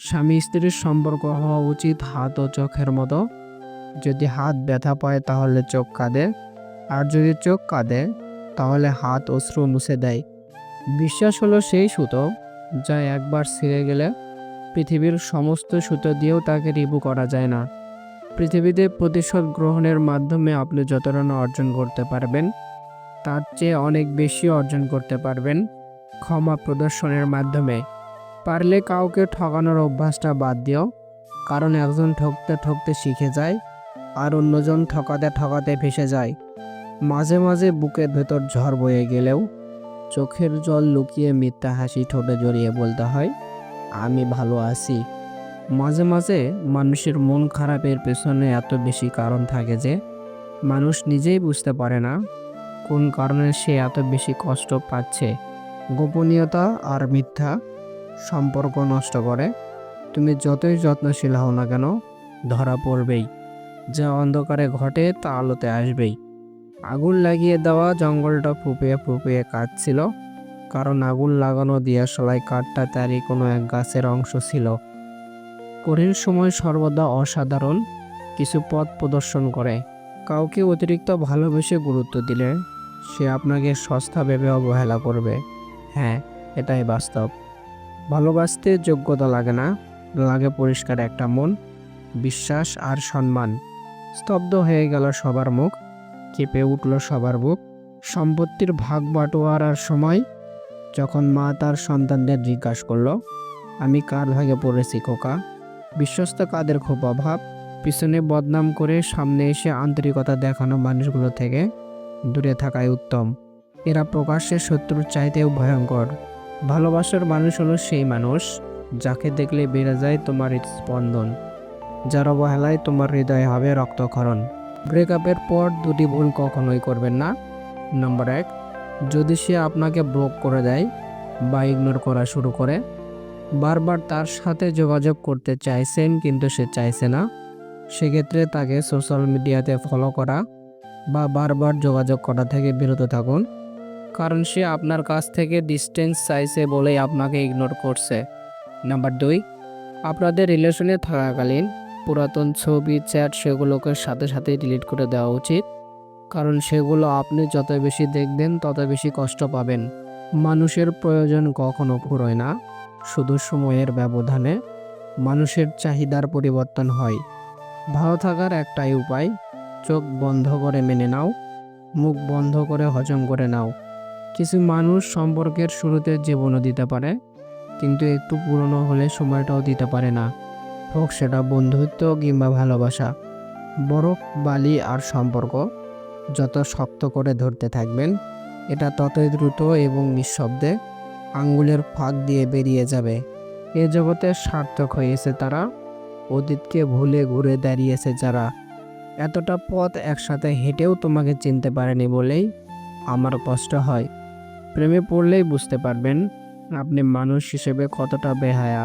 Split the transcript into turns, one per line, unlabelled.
স্বামী স্ত্রীর সম্পর্ক হওয়া উচিত হাত ও চোখের মতো। যদি হাত ব্যথা পায় তাহলে চোখ কাঁদে, আর যদি চোখ কাঁদে, তাহলে হাত অশ্রু মুছে দেয়। বিশ্বাস হলো সেই সুতো, যা একবার ছিঁড়ে গেলে পৃথিবীর সমস্ত সুতো দিয়েও তাকে রিভু করা যায় না। পৃথিবীতে প্রতিশোধ গ্রহণের মাধ্যমে আপনি যতটা অর্জন করতে পারবেন, তার চেয়ে অনেক বেশি অর্জন করতে পারবেন ক্ষমা প্রদর্শনের মাধ্যমে। পারলে কাউকে ঠকানোর অভ্যাসটা বাদ দিও। কারণ একজন ঠকতে ঠকতে শিখে যায়, আর অন্যজন ঠকাতে ঠকাতে ভেসে যায়। মাঝে মাঝে বুকের ভেতর ঝড় বয়ে গেলেও চোখের জল লুকিয়ে মিথ্যা হাসি ঠোঁটে জড়িয়ে বলতে হয়, আমি ভালো আছি। মাঝে মাঝে মানুষের মন খারাপের পেছনে এত বেশি কারণ থাকে যে মানুষ নিজেই বুঝতে পারে না কোন কারণে সে এত বেশি কষ্ট পাচ্ছে। গোপনীয়তা আর মিথ্যা সম্পর্ক নষ্ট করে। তুমি যতই যত্নশীল হও না কেন, ধরা পড়বেই। যা অন্ধকারে ঘটে তা আলোতে আসবেই। আগুন লাগিয়ে দেওয়া জঙ্গলটা ফুপিয়ে ফুপিয়ে কাটছিল কারণ আগুন লাগানো দিয়াশলাই কাঠটা তারই কোনো এক গাছের অংশ ছিল। কঠিন সময় সর্বদা অসাধারণ, কিছু পথ প্রদর্শন করে। কাউকে অতিরিক্ত ভালোবেসে গুরুত্ব দিলে সে আপনাকে সস্তা ভেবে অবহেলা করবে। হ্যাঁ এটাই বাস্তব। ভালোবাসতে যোগ্যতা লাগে না, লাগে পরিষ্কার একটা মন, বিশ্বাস আর সম্মান। স্তব্ধ হয়ে গেল সবার মুখ, কেঁপে উঠল সবার বুক। সম্পত্তির ভাগ বাটোয়ারার সময়, যখন মা তার সন্তানদের জিজ্ঞাসা করল, আমি কার ভাগে পড়েছি খোকা? বিশ্বস্ত কাদের খুব অভাব, পিছনে বদনাম করে সামনে এসে আন্তরিকতা দেখানো মানুষগুলো থেকে দূরে থাকাই উত্তম। এরা প্রকাশ্যে শত্রুর চাইতেও ভয়ঙ্কর। ভালোবাসার মানুষ হলো সেই মানুষ যাকে দেখলে বেড়ে যায় তোমার স্পন্দন যার অবহেলায় তোমার হৃদয়ে হবে রক্তক্ষরণ। ব্রেকআপের পর দুটি ভুল কখনোই করবেন না। নম্বর এক, যদি সে আপনাকে ব্লক করে দেয় বা ইগনোর করা শুরু করে, বারবার তার সাথে যোগাযোগ করতে চাইছেন কিন্তু সে চাইছে না, সেক্ষেত্রে তাকে সোশ্যাল মিডিয়াতে ফলো করা বা বারবার যোগাযোগ করা থেকে বিরত থাকুন। কারণ সে আপনার কাছ থেকে ডিস্টেন্স চাইছে বলেই আপনাকে ইগনোর করছে। নাম্বার দুই, আপনাদের রিলেশনে থাকাকালীন পুরাতন ছবি চ্যাট সেগুলোকে সাথে সাথে ডিলিট করে দেওয়া উচিত। কারণ সেগুলো আপনি যত বেশি দেখবেন, তত বেশি কষ্ট পাবেন। মানুষের প্রয়োজন কখনো ফুরোয় না, শুধু সময়ের ব্যবধানে মানুষের চাহিদার পরিবর্তন হয়। ভালো থাকার একটাই উপায়, চোখ বন্ধ করে মেনে নাও, মুখ বন্ধ করে হজম করে নাও। কিছু মানুষ সম্পর্কের শুরুতে জীবনও দিতে পারে, কিন্তু একটু পুরনো হলে সময়টাও দিতে পারে না। হোক, সেটা বন্ধুত্ব কিংবা ভালোবাসা। বরফ বালি আর সম্পর্ক যত শক্ত করে ধরতে থাকবেন, এটা ততই দ্রুত এবং নিঃশব্দে আঙ্গুলের ফাঁক দিয়ে বেরিয়ে যাবে। এ জগতে সার্থক হয়েছে তারা, অতীতকে ভুলে ঘুরে দাঁড়িয়েছে যারা। এতটা পথ একসাথে হেঁটেও তোমাকে চিনতে পারেনি বলেই আমার কষ্ট হয়। প্রেমে পড়লেই বুঝতে পারবেন আপনি মানুষ হিসেবে কতটা বেহায়া।